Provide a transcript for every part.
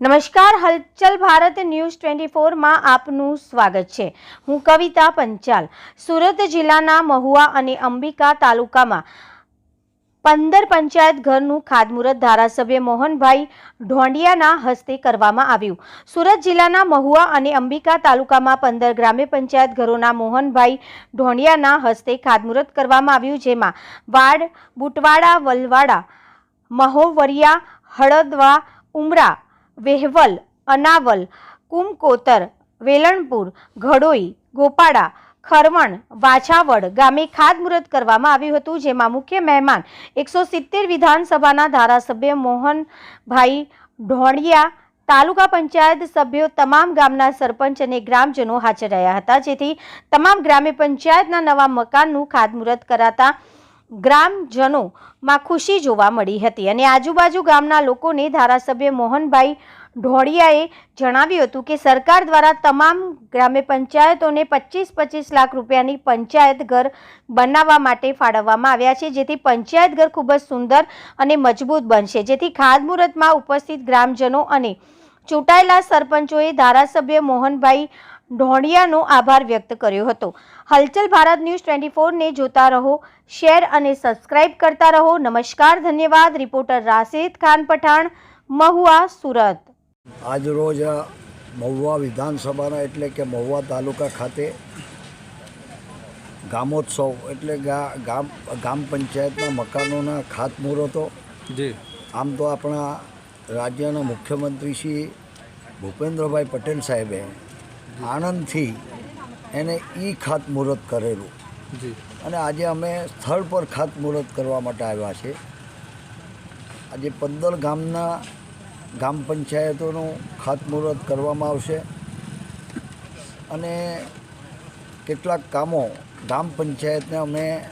નમસ્કાર, હલચલ Bharat news twenty ફોરમાં આપનું સ્વાગત છે. હું કવિતા પંચાલ. સુરત જિલ્લાના મહુવા અને અંબિકા તાલુકામાં પંદર પંચાયત ઘરનું ખાતમુહૂર્ત ધારાસભ્ય મોહનભાઈ ઢોંડિયાના હસ્તે કરવામાં આવ્યું. સુરત જિલ્લાના મહુવા અને અંબિકા તાલુકામાં પંદર ગ્રામ્ય પંચાયત ઘરોના મોહનભાઈ ઢોંડિયાના હસ્તે ખાતમુહૂર્ત કરવામાં આવ્યું, જેમાં વાડ, બુટવાડા, વલવાડા, મહોવરિયા, હળદવા, ઉમરા વેહવલ, અનાવલ, કુમકોતર, વેલણપુર, ઘડોઈ, ગોપાડા, ખરવણ, વાછાવડ ગામે ખાતમુહૂર્ત કરવામાં આવ્યું હતું, જેમાં મુખ્ય મહેમાન એકસો સિત્તેર વિધાનસભાના ધારાસભ્ય મોહનભાઈ ઢોળિયા તાલુકા પંચાયત સભ્યો તમામ ગામના સરપંચ અને ગ્રામજનો હાજર રહ્યા હતા. જેથી તમામ ગ્રામ્ય પંચાયતના નવા મકાનનું ખાતમુહૂર્ત કરાતા ગ્રામજનોમાં ખુશી જોવા મળી હતી અને આજુબાજુ ગામના લોકોને ધારાસભ્ય મોહનભાઈ ઢોળિયાએ જણાવ્યું હતું કે સરકાર દ્વારા તમામ ગ્રામ્ય પંચાયતોને પચીસ પચીસ લાખ રૂપિયાની પંચાયત ઘર બનાવવા માટે ફાળવવામાં આવ્યા છે, જેથી પંચાયત ઘર ખૂબ જ સુંદર અને મજબૂત બનશે. જેથી ખાતમુહૂર્તમાં ઉપસ્થિત ગ્રામજનો અને ચૂંટાયેલા સરપંચોએ ધારાસભ્ય મોહનભાઈ ઢોળિયાનો આભાર વ્યક્ત કર્યો હતો. હલચલ ભારત ન્યૂઝ ટ્વેન્ટી ફોરને જોતા રહો શેર અને સબસ્ક્રાઇબ કરતા રહો. નમસ્કાર ધન્યવાદ. રિપોર્ટર રાશિદ ખાન પઠાણ મહુવા સુરત. આજરોજ મહુવા વિધાનસભાના એટલે કે મહુવા તાલુકા ખાતે ગામોત્સવ એટલે ગા- ગામ ગામ પંચાયતના મકાનોના ખાતમુહૂર્તો. જી. આમ તો આપણા રાજ્યના મુખ્યમંત્રી શ્રી ભૂપેન્દ્રભાઈ પટેલ સાહેબે આણંદથી એને ઈ ખાતમુહૂર્ત કરેલું. અને આજે અમે સ્થળ પર ખાતમુહૂર્ત કરવા માટે આવ્યા છે. આજે પંદર ગામના ગ્રામ પંચાયતોનું ખાતમુહૂર્ત કરવામાં આવશે. અને કેટલાક કામો ગ્રામ પંચાયતને અમે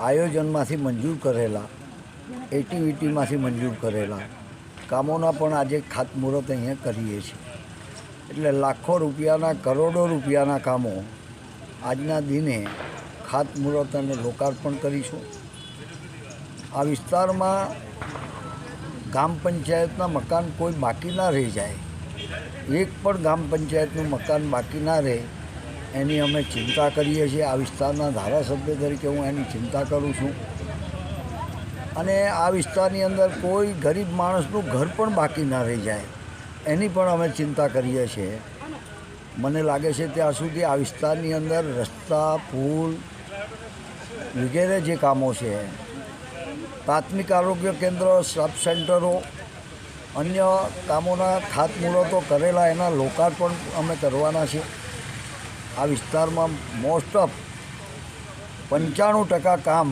આયોજનમાંથી મંજૂર કરેલા એટીવીટીમાંથી મંજૂર કરેલા. કામોના પણ આજે ખાતમુહૂર્ત અહીંયા કરીએ છીએ. એટલે લાખો રૂપિયાના, કરોડો રૂપિયાના કામો આજના દિને ખાતમુહૂર્ત અને લોકાર્પણ કરીશું. આ વિસ્તારમાં ગામ પંચાયતના મકાન કોઈ બાકી ના રહી જાય. એક પણ ગામ પંચાયતનું મકાન બાકી ના રહે, એની અમે ચિંતા કરીએ છીએ. આ વિસ્તારના ધારાસભ્ય તરીકે હું એની ચિંતા કરું છું. અને આ વિસ્તારની અંદર કોઈ ગરીબ માણસનું ઘર પણ બાકી ના રહી જાય. એની પણ અમે ચિંતા કરીએ છીએ. મને લાગે છે ત્યાં સુધી આ વિસ્તારની અંદર રસ્તા, પુલ વગેરે જે કામો છે, પ્રાથમિક આરોગ્ય કેન્દ્ર, સબ સેન્ટરો, અન્ય કામોના ખાતમુહૂર્તો કરેલા, એના લોકાર્પણ અમે કરવાના છે આ વિસ્તારમાં મોસ્ટ ઓફ પંચાણું ટકા કામ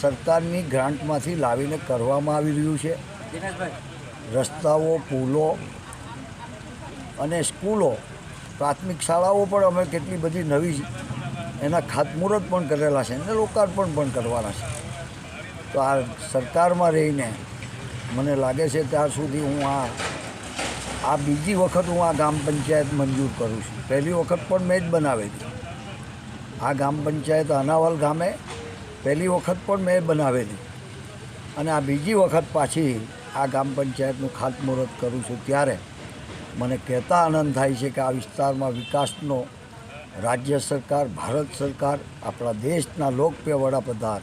સરકારની ગ્રાન્ટમાંથી લાવીને કરવામાં આવી રહ્યું છે. રસ્તાઓ, પુલો અને સ્કૂલો, પ્રાથમિક શાળાઓ પણ અમે કેટલી બધી નવી એના ખાતમુહૂર્ત પણ કરેલા છે અને લોકાર્પણ પણ કરવાના છે. તો આ સરકારમાં રહીને મને લાગે છે ત્યાં સુધી હું આ આ બીજી વખત હું આ ગ્રામ પંચાયત મંજૂર કરું છું. પહેલી વખત પણ મેં જ બનાવેલી આ ગ્રામ પંચાયત અનાવલ ગામે પહેલી વખત પણ મેં બનાવેલી. અને આ બીજી વખત પાછી આ ગ્રામ પંચાયતનું ખાતમુહૂર્ત કરું છું ત્યારે મને કહેતા આનંદ થાય છે કે આ વિસ્તારમાં વિકાસનો રાજ્ય સરકાર, ભારત સરકાર, આપણા દેશના લોકપ્રિય વડાપ્રધાન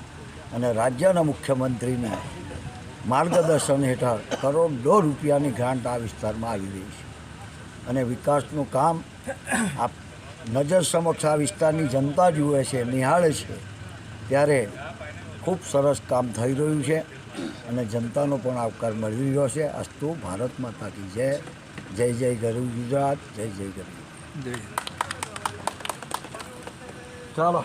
અને રાજ્યના મુખ્યમંત્રીને માર્ગદર્શન હેઠળ કરોડો રૂપિયાની ગ્રાન્ટ આ વિસ્તારમાં આવી રહી છે. અને વિકાસનું કામ આ નજર સમક્ષ આ વિસ્તારની જનતા જુએ છે, નિહાળે છે, ત્યારે ખૂબ સરસ કામ થઈ રહ્યું છે. અને જનતાનો પણ આવકાર મળી રહ્યો છે. અસ્તુ ભારત માતા કી જય. જય જય ગરીબ ગુજરાત. જય જય ગરીબ ચાલો.